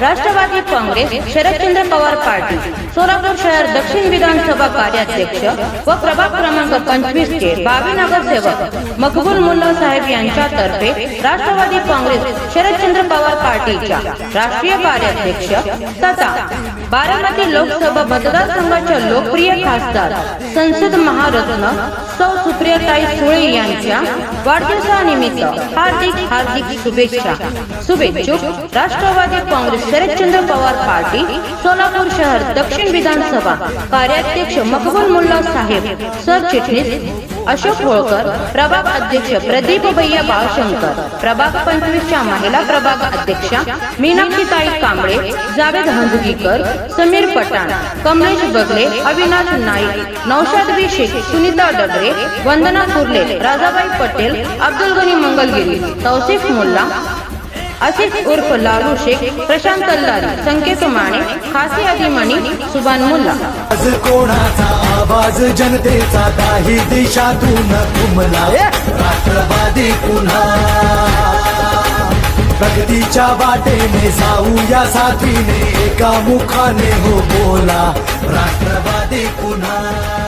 Rashtrawadi Congress Sharadchandra Pawar party Solapur शहर दक्षिण विधान विधानसभा कार्याध्यक्ष व प्रभाग क्रमांक पंचवीस चे बावी नगरसेवक मकबूल मुल्ला साहेब यांच्यातर्फे राष्ट्रवादी काँग्रेस शरदचंद्र पवार पार्टीच्या राष्ट्रीय कार्याध्यक्ष तथा बारामती लोकसभा मतदारसंघाच्या लोकप्रिय खासदार संसद महारत्न सौ सुप्रियताई सुळे यांच्या वाढदिवसानिमित्त हार्दिक हार्दिक शुभेच्छा. शुभेच्छुक राष्ट्रवादी काँग्रेस शरदचंद्र पवार पार्टी सोलापूर शहर दक्षिण विधानसभा कार्याध्यक्ष मकबूल मुल्ला साहेब सरचिटणीस अशोक होळकर प्रभाग अध्यक्ष प्रदीप भैया बाळशंकर प्रभाग पंचवीसच्या महिला प्रभाग अध्यक्षा मीनाक्षीताई कांबळे जावेद हंजगीकर समीर पठाण कमलेश बगले अविनाश नाईक नौशाद बी शेख सुनीता डगरे वंदना कुर्ले राजाबाई पटेल अब्दुल गनी मंगलगिरी तौसिफ मुल्ला आसिफ उर्फ लालू शेख प्रशांत तल्लारी संकेत माने खासी अभिमनी सुबान मुल्ला. आज कोणाचा? आवाज जनतेचा. काही दिशातून घुमला राष्ट्रवादी पुन्हा. प्रगतीच्या वाटेने जाऊया साथीने एका मुखाने हो बोला राष्ट्रवादी पुन्हा.